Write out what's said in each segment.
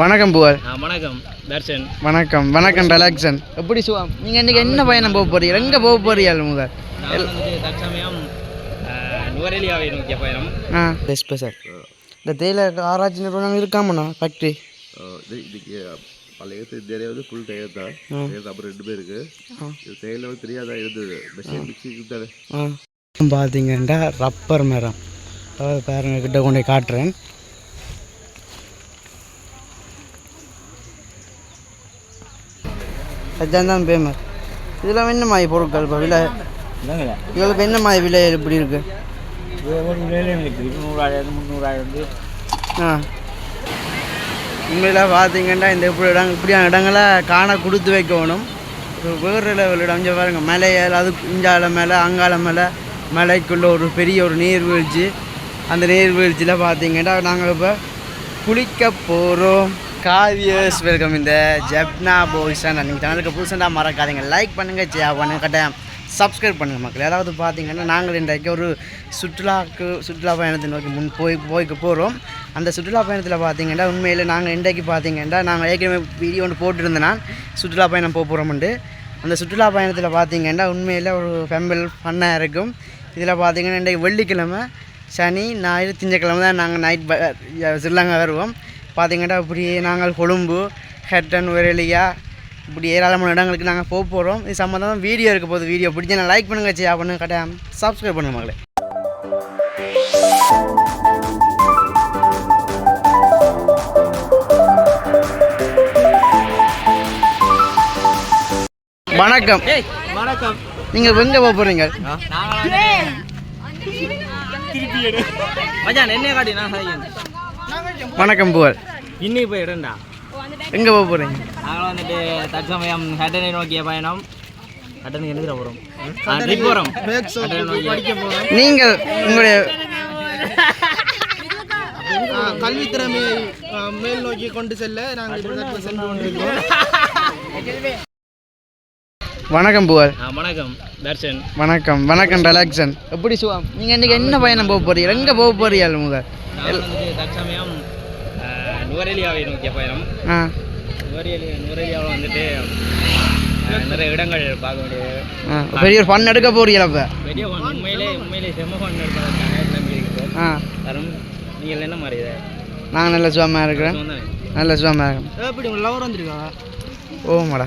வணக்கம் ஆ, வணக்கம். தர்ஷன். வணக்கம். வணக்கம் ரிலாக்ஸன் எப்படி சுவா? நீங்கள் இன்றைக்கி என்ன பயணம் போக போறீங்க? எங்கே போக போறீங்க முதல்? தற்சமயம் நுவரெலியாவை நோக்கிய பயணம். ஆ. ஸ்பெஷல் இந்த தேயிலை ஆராய்ச்சி நிறுவனம் இருக்காமண்ணா ஃபேக்ட்ரி இது இதுக்கு பழைய ஏரியா வந்து ஃபுல் டயர் தான். அப்புறம் ரெண்டு பேருக்கு இது தேயில வந்து தெரியாதா இருந்தது. மெஷின் மிக்சி பார்த்தீங்கன்னா ரப்பர் மரம். அதாவது பாருங்க கிட்ட கொண்டு போய் காட்டுறேன். அதுதான் தான் ஃபேமஸ் இதெல்லாம் என்ன மாதிரி பொருட்கள் இப்போ விலை? இதில் என்ன மாதிரி விலை எப்படி இருக்கு? ஆ. உண்மையில் பார்த்தீங்கன்னா இந்த இப்படி இடம் இப்படியான இடங்களை காண கொடுத்து வைக்கணும். வேறு லெவல் இடம். இங்கே பாருங்க மலையால் அது இஞ்சால மேலே அங்கால மேலே மலைக்குள்ள ஒரு பெரிய ஒரு நீர்வீழ்ச்சி. அந்த நீர்வீழ்ச்சியில் பார்த்தீங்கன்னா நாங்கள் இப்போ குளிக்க போகிறோம் காவியர்ஸ் வெல்கம் இந்த ஜப்னா பாய்ஸ் நீங்கள் சேனலுக்கு புதுசாக மறக்காதீங்க. லைக் பண்ணுங்கள் ஷேர் பண்ணுங்க கட்டாயம் சப்ஸ்கிரைப் பண்ணுங்கள் மக்கள். ஏதாவது பார்த்தீங்கன்னா நாங்கள் இன்றைக்கு ஒரு சுற்றுலாக்கு சுற்றுலா பயணத்தை நோக்கி முன் போய் போய்க்கு போகிறோம் அந்த சுற்றுலா பயணத்தில் பார்த்தீங்கன்னா உண்மையில் நாங்கள் இன்றைக்கு பார்த்தீங்கன்னா நாங்கள் ஏற்கனவே வீடியோ ஒன்று போட்டுருந்தேன் நான் சுற்றுலா பயணம் போக போகிறோம்ண்டு அந்த சுற்றுலா பயணத்தில் பார்த்தீங்கன்னா உண்மையில் ஒரு ஃபெம்பல் ஃபன்னாக இருக்கும். இதில் பார்த்தீங்கன்னா இன்றைக்கு வெள்ளிக்கிழமை சனி ஞாயிறு திங்கக்கிழமை தான் நாங்கள் நைட் ஸ்ரீலங்கா வருவோம். பார்த்தீங்கன்னா இப்படியே நாங்கள் கொழும்பு ஹெட்டன் வெரலியா இப்படி ஏராளமான இடங்களுக்கு நாங்கள் போக போகிறோம் இது சம்மந்தமாக வீடியோ இருக்க போகுது வீடியோ பிடிச்சா நான் லைக் பண்ணுங்க ஷேர் பண்ணுங்க கட்டாயம் சப்ஸ்கிரைப் பண்ணுங்க மகளே வணக்கம். வணக்கம். நீங்கள் எங்கே போக போகிறீங்க மச்சான் என்ன காட்டி நான் வணக்கம் புகழ். இன்னைக்கு போய் இடண்டா எங்கே போக போகிறீங்க நாங்கள் வந்துட்டு தற்சமயம் ஹட்டனை நோக்கிய பயணம். ஹட்டனுக்கு எதுக்குற போகிறோம் ட்ரிப் போகிறோம் நீங்கள் உங்களுடைய கல்வி திறமையை மேல் நோக்கி கொண்டு செல்ல நாங்கள் சென்று கொண்டிருக்கிறோம். வணக்கம் புகழ். வணக்கம். தர்ஷன். வணக்கம். வணக்கம் ரிலாக்ஸன் எப்படி சுவா நீங்கள் இன்றைக்கி என்ன பயணம் போக போறீங்க? எங்கே போக போறீங்க வந்துட்டு தற்சமயம் நுவரெலியாவை நோக்கிய பயணம். ஆ. நுவரெலி நுவரெலியாவில் வந்துட்டு நிறைய இடங்கள் பார்க்க வேண்டியது. ஆ. பெரிய ஒரு ஃபன் எடுக்க போறீங்களா இப்போ பெரிய one. உண்மையிலே உண்மையிலே செம்ம ஃபன் ஆ. தரும் நீங்கள் என்ன மாதிரி இதை? நாங்கள் நல்ல சுகமாக இருக்கிறேன். நல்ல சுகமாக இருக்கிறேன் எப்படி உங்கள் லவர் வந்திருக்கா? ஓ மேடா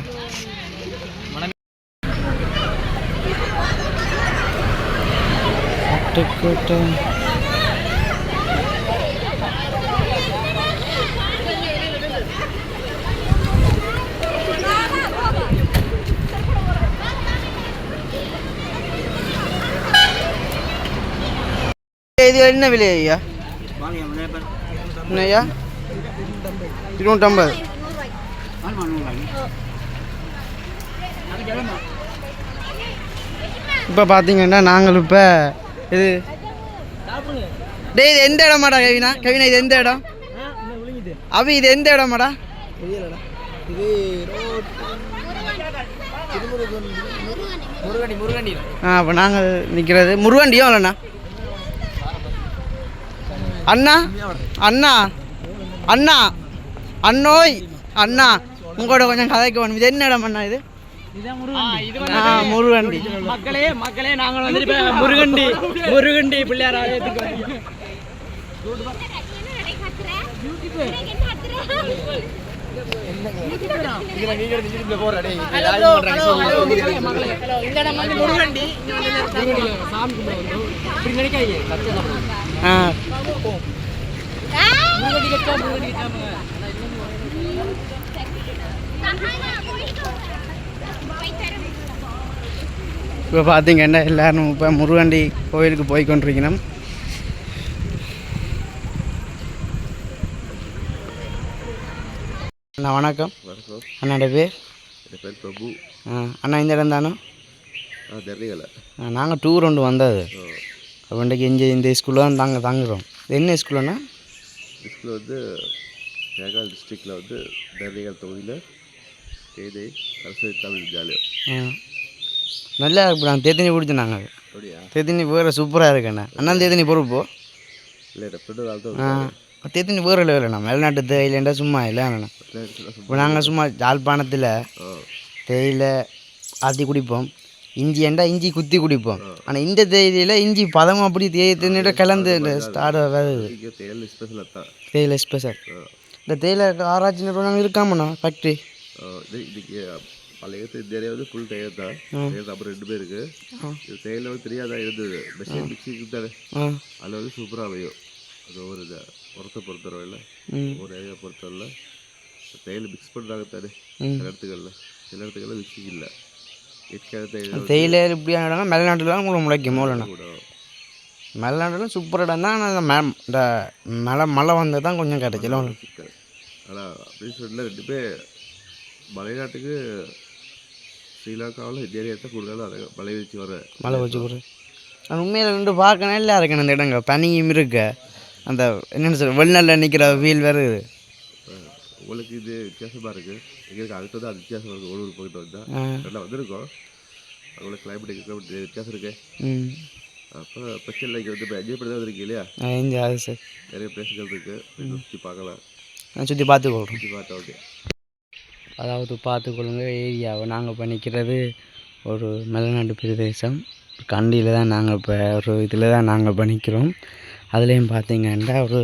இது என்ன விலை ஐயா என்ன ஐயா இருநூற்றம்பது இப்போ பார்த்தீங்கன்னா நாங்கள் இப்போ இது டேய் இது எந்த இடமாடா கவினா கவினா இது எந்த இடம் அவி இது எந்த இடமாடா இது முருகண்டி ஆ அப்போ நாங்கள் நிற்கிறது முருகண்டியோ இல்லைண்ணா அண்ணா அண்ணா அண்ணா அண்ணோய் அண்ணா. உங்களோட கொஞ்சம் கதைக்கு வேணும் இது என்ன இடம் அண்ணா இது? முருகண்டி. மக்களே மக்களே நாங்கள் வந்துட்டு இப்ப முருகண்டி முருகண்டி பிள்ளையார். ஆ இப்போ பார்த்தீங்கன்னா எல்லாரும் இப்போ முருகண்டி கோயிலுக்கு போய் கொண்டிருக்கணும் அண்ணா வணக்கம். அண்ணாட பேர்? என் பேர் பிரபு. ஆ அண்ணா இந்த இடம் தானோ? ஆ தெரியல. நாங்கள் டூர் ஒன்று வந்தது. அப்போ இன்றைக்கு இங்கே இந்த ஸ்கூலில் தான் தாங்க தாங்குறோம். இது என்ன ஸ்கூலுண்ணா ஸ்கூலில் வந்து மேகால் டிஸ்ட்ரிக்டில் வந்து தெரியல் தொகுதியில் கேதை அரசு தமிழ் வித்யாலயம். ஆ. நல்லா இருக்கு நான் தேத்தனி குடித்தேன் நாங்கள் அப்படியா? தேத்தனி வேறு சூப்பராக இருக்குண்ணா அண்ணா. தேத்தனி பொறுப்போ? இல்லை ரெப்ரெண்ட் ஆள் தான் ஆ. இருக்காரு. தேத்தினி வேறு லெவலில் வெளிநாட்டு தேயிலைண்டா சும்மா இல்லை இப்போ நாங்கள் சும்மா யாழ்ப்பாணத்தில் தேயிலை ஆற்றி குடிப்போம். இஞ்சி ஏண்டா இஞ்சி குத்தி குடிப்போம். ஆனால் இந்த தேயிலையில் இஞ்சி பதம் அப்படி தேயிலை கலந்து ஸ்டார்ட் வருது தேயிலை ஸ்பெஷல் தேயிலை இந்த தேயிலை ஆராய்ச்சி நிறுவனம் இருக்காமண்ணா ஃபேக்ட்ரி பழைய ஏரியா வந்து ஃபுல் தேயிலை தான். தேயிலை ரப்பர் ரெண்டு பேருக்கு இது தேயிலை வந்து தெரியாதான் இருந்தது. மெஷின் மிக்சிக்கு தானே. அதில் வந்து சூப்பராக அமையும். அது ஒரு இதை உரத்தை பொறுத்தவரையில். ஒரு ஏரியா பொறுத்தவரையில். தேயிலை மிக்ஸ் பண்ணுறாங்க தானே. சில இடத்துகளில் சில இடத்துகளில் மிக்சிங் இல்லை. தேயிலை இப்படியான இடம்னா மேல்நாட்டில் தான் உங்களுக்கு முளைக்கும் கூட. மேல்நாட்டில் சூப்பர் இடம் தான் ஆனால் இந்த மே இந்த மழை மழை வந்தால் தான் கொஞ்சம் கிடைக்கல சிக்கல் ஆனால் அப்படின்னு சொல்லல ரெண்டுமே மலைநாட்டுக்கு ஸ்ரீலங்காவில் ஏரியா தான் கூடுதலாக அதை மலை வீழ்ச்சி வர மழை வச்சு போடுறது ஆனால் உண்மையில் ரெண்டு பார்க்க நல்லா இருக்கணும் அந்த இடங்க. பனியும் இருக்கு. அந்த என்னென்னு சொல்ற வெளிநாட்டில் நிற்கிற வீல் அஹ் உங்களுக்கு இது வித்தியாசமாக இருக்குது எங்களுக்கு அடுத்தது அது வித்தியாசம் இருக்குது ஒரு ஒரு பக்கத்து வந்தால் நல்லா வந்திருக்கோம். அவங்களுக்கு கிளைமேட் கிளைமேட் வித்தியாசம் இருக்கு. ம். அப்போ பிரச்சனை இல்லை. இங்கே வந்து இப்போ என்ஜாய் பண்ணி தான் வந்திருக்கீங்க இல்லையா? அது சார். நிறைய பிளேஸுகள் இருக்குது சுற்றி பார்க்கலாம். சுற்றி பார்த்துக்கொள்கிறோம் சுற்றி பார்த்தா ஓகே அதாவது பார்த்துக்கொள்ளுங்க ஏரியாவை நாங்கள் இப்போ நிற்கிறது ஒரு மலைநாட்டு பிரதேசம். கண்டியில் தான் நாங்கள் இப்போ ஒரு இதில் தான் நாங்கள் இப்போ நிற்கிறோம் அதுலேயும் பார்த்தீங்கன்னா ஒரு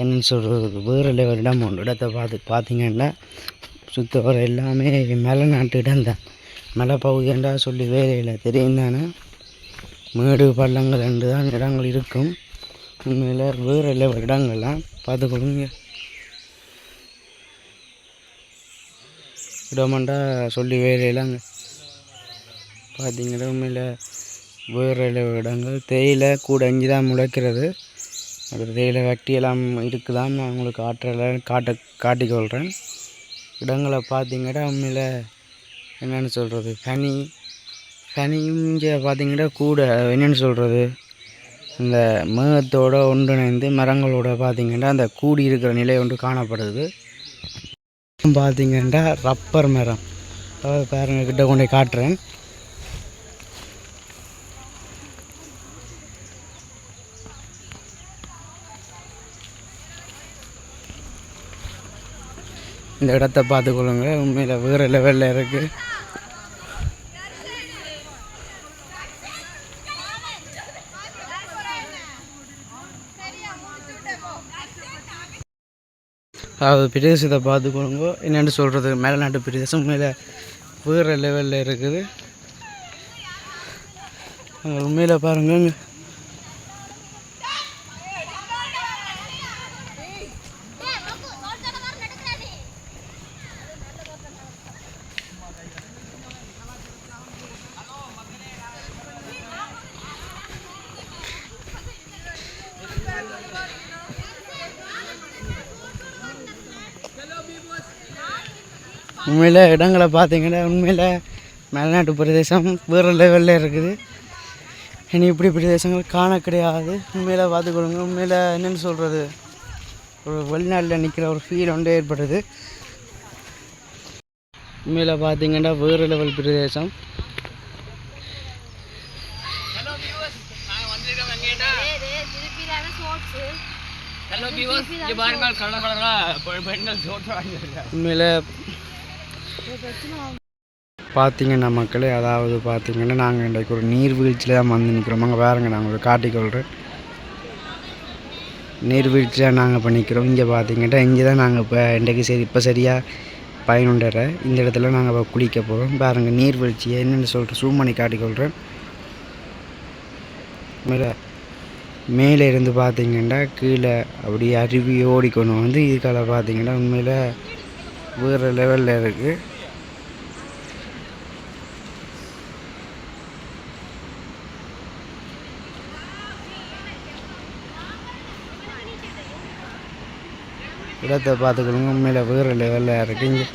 என்னன்னு சொல்கிறது வேறு லெவல் இடம் ஒன்று இடத்த பார்த்து பார்த்திங்கன்னா சுத்த வர எல்லாமே மலைநாட்டு இடம் தான் மலை பகுதிண்டா சொல்லி வேலையில் தெரியும் தானே. மேடு பள்ளங்கள் ரெண்டு தான் இடங்கள் இருக்கும். உண்மையில் வேறு லெவல் இடங்கள்லாம் பார்த்துக்கொடுங்க. இடமாண்டா சொல்லி வேலையிலாங்க பார்த்தீங்கன்னா உண்மையில் வேறு இடங்கள். தேயிலை கூட அஞ்சு தான் முளைக்கிறது. அது தேயிலை வெட்டியெல்லாம் இருக்குதான் நான் உங்களுக்கு ஆற்றலை காட்ட காட்டிக்கொள்கிறேன் இடங்களை பார்த்தீங்கன்னா உண்மையில் என்னென்னு சொல்கிறது பனி பனியும் இங்கே பார்த்தீங்கன்னா கூட என்னென்னு சொல்கிறது இந்த மேகத்தோட ஒன்றிணைந்து மரங்களோட பார்த்திங்கன்னா அந்த கூடி இருக்கிற நிலை ஒன்று காணப்படுது. பார்த்தீங்கன்னா ரப்பர் மரம். அதாவது பாருங்க கிட்ட கொண்டு காட்டுறேன். இந்த இடத்த பார்த்துக்கொள்ளுங்க உண்மையில் வேறு லெவலில் இருக்குது அதாவது பிரதேசத்தை பார்த்துக்கொள்ளுங்க என்னென்னு சொல்கிறது மேலநாட்டு பிரதேசம். உண்மையில் வேறு லெவலில் இருக்குது. உண்மையில் பாருங்கள் உண்மையில் இடங்களை பார்த்தீங்கன்னா உண்மையில் மேல்நாட்டு பிரதேசம் வேறு லெவலில் இருக்குது. இனி இப்படி பிரதேசங்கள் காண கிடையாது. உண்மையில் பார்த்துக்கொள்ளுங்க உண்மையில் என்னென்னு சொல்கிறது ஒரு வெளிநாட்டில் நிற்கிற ஒரு ஃபீல் ஒன்று ஏற்படுது. உண்மையில் பார்த்தீங்கன்னா வேறு லெவல் பிரதேசம். உண்மையில் பார்த்தீங்கன்னா மக்களே அதாவது பார்த்தீங்கன்னா நாங்கள் இன்றைக்கு ஒரு நீர்வீழ்ச்சியில் தான் வந்து நிற்கிறோம் அங்கே பாருங்க நான் உங்களுக்கு காட்டிக்கொள்கிறேன் நீர்வீழ்ச்சியில் நாங்கள் இப்போ நிற்கிறோம் இங்கே பார்த்தீங்கன்னா இங்கே தான் நாங்கள் இப்போ இன்றைக்கு சரி இப்போ சரியாக பயனுண்டற இந்த இடத்துல நாங்கள் இப்போ குளிக்க போகிறோம் பாருங்கள் நீர்வீழ்ச்சியை என்னென்னு சொல்லிட்டு ஜூம் பண்ணி காட்டிக்கொள்கிறேன் மேலே மேலே இருந்து பார்த்தீங்கன்னா கீழே அப்படியே அருவி ஓடிக்கொண்டு வந்து இதுக்கால பார்த்தீங்கன்னா உண்மையில் வேறு லெவலில் இருக்குது இடத்தை பார்த்துக்கணுங்க உண்மையில் வேறு லெவலில் இருக்குது இங்கே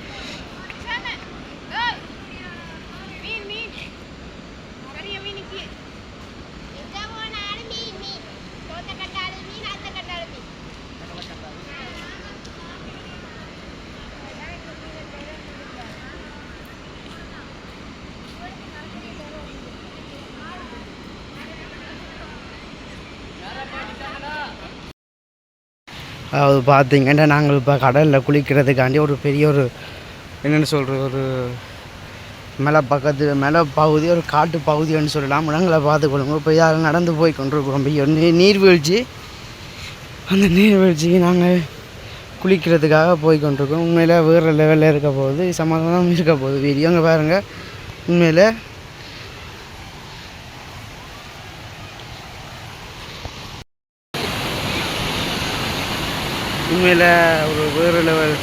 அது பார்த்திங்கன்னா நாங்கள் இப்போ கடலில் குளிக்கிறதுக்காண்டி ஒரு பெரிய ஒரு என்னென்னு சொல்கிறது ஒரு மலை பக்கத்து மலை பகுதி ஒரு காட்டு பகுதின்னு சொல்லலாம். உணங்களை பார்த்து கொள்ளுங்க இப்போ இதால் நடந்து போய் கொண்டிருக்கிறோம். நீர்வீழ்ச்சி. அந்த நீர்வீழ்ச்சிக்கு நாங்கள் குளிக்கிறதுக்காக போய் கொண்டிருக்கோம் உண்மையில் வேறு லெவலில் இருக்க போகுது. சமாதானம் இருக்க போகுது. வீடியோ அங்கே பாருங்கள் உண்மையில் உண்மையில் ஒரு வேறு லெவல்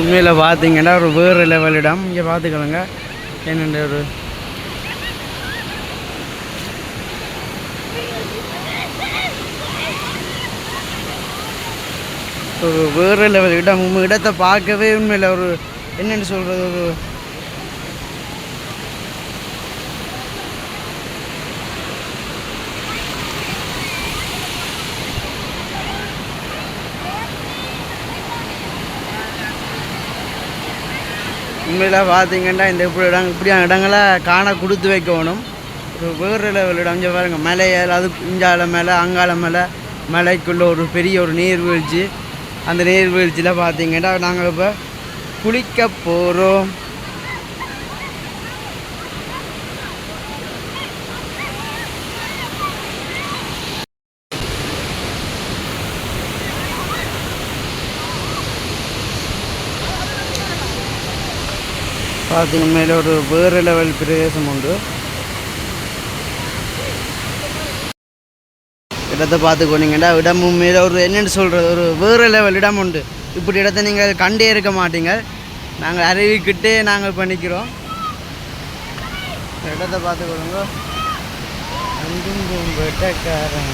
உண்மையில் பார்த்தீங்கன்னா ஒரு வேறு லெவல் இடம். இங்கே பார்த்துக்கலங்க என்னென்ன ஒரு ஒரு வேறு லெவல் இடம். உங்கள் இடத்தை பார்க்கவே உண்மையில் ஒரு என்னென்னு சொல்கிறது ஒரு உண்மையில் பார்த்தீங்கன்னா இந்த இப்படி இடம் இப்படியான இடங்களை காண கொடுத்து வைக்கணும். ஒரு வேறு லெவல் இடம். இங்கே பாருங்கள் மலையால் அது இஞ்சால மேலே அங்கால மேலே மலைக்குள்ளே ஒரு பெரிய ஒரு நீர்வீழ்ச்சி. அந்த நீர்வீழ்ச்சியில் பார்த்தீங்கன்னா நாங்கள் இப்போ குளிக்க போகிறோம் பார்த்தீங்க மேலே ஒரு வேறு லெவல் பிரதேசம் உண்டு இடத்தை பார்த்து போனீங்கன்னா இடமும் மேலே ஒரு என்னென்னு சொல்கிறது ஒரு வேறு லெவல் இடம் உண்டு இப்படி இடத்த நீங்கள் கண்டே இருக்க மாட்டீங்க நாங்கள் அறிவிக்கிட்டே நாங்கள் பண்ணிக்கிறோம் இடத்தை பார்த்து கொடுங்க அங்கும் வெட்டக்காரன்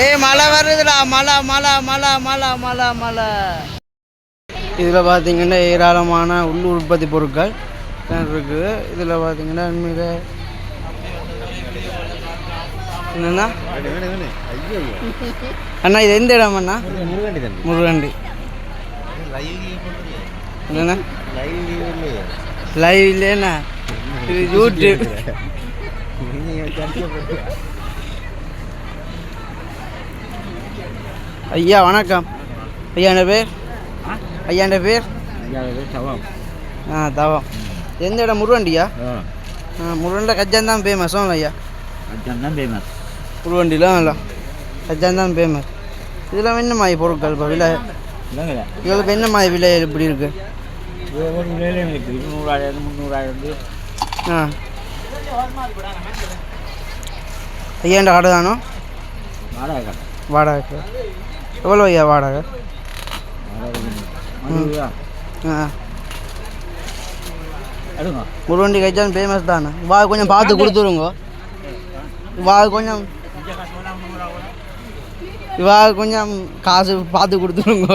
ஏய் மழை வருதுடா மழை மழை மழை மழை மழை மழை. இதில் பார்த்தீங்கன்னா ஏராளமான உள்ளூர் உற்பத்தி பொருட்கள் இருக்குது. இதில் பார்த்தீங்கன்னா உண்மையில என்னண்ணா அண்ணா இது எந்த இடம் அண்ணா? முருகண்டி என்னண்ணா லைவ் இல்லைண்ணா இது யூடியூப். ஐயா வணக்கம். ஐயா என்ன பேர்? ஐயா என்ன பேர்? ஆ தவம். எந்த இடம்? முருவண்டியா ஆ. முருவண்டியில் கஜான் தான் ஃபேமஸ் ஐயா ஃபேமஸ் முருவண்டியில் இல்லை. கஜான் தான் ஃபேமஸ் இதில் என்ன மாதிரி பொருட்கள் இப்போ விலை? இதில் என்ன மாதிரி விலை எப்படி இருக்கு? இருநூறாயிரம் முந்நூறாயிரம் ஆ. ஐயாண்ட கடை தானோ? வாடகை வாடகை எவ்வளோ ஐயா வாடகை? எடுங்க. முருவண்டி கஜான் ஃபேமஸ் தானே. வா கொஞ்சம் பார்த்து கொடுத்துருங்க. வா கொஞ்சம். இவா கொஞ்சம் காசு பார்த்து கொடுத்துருங்க.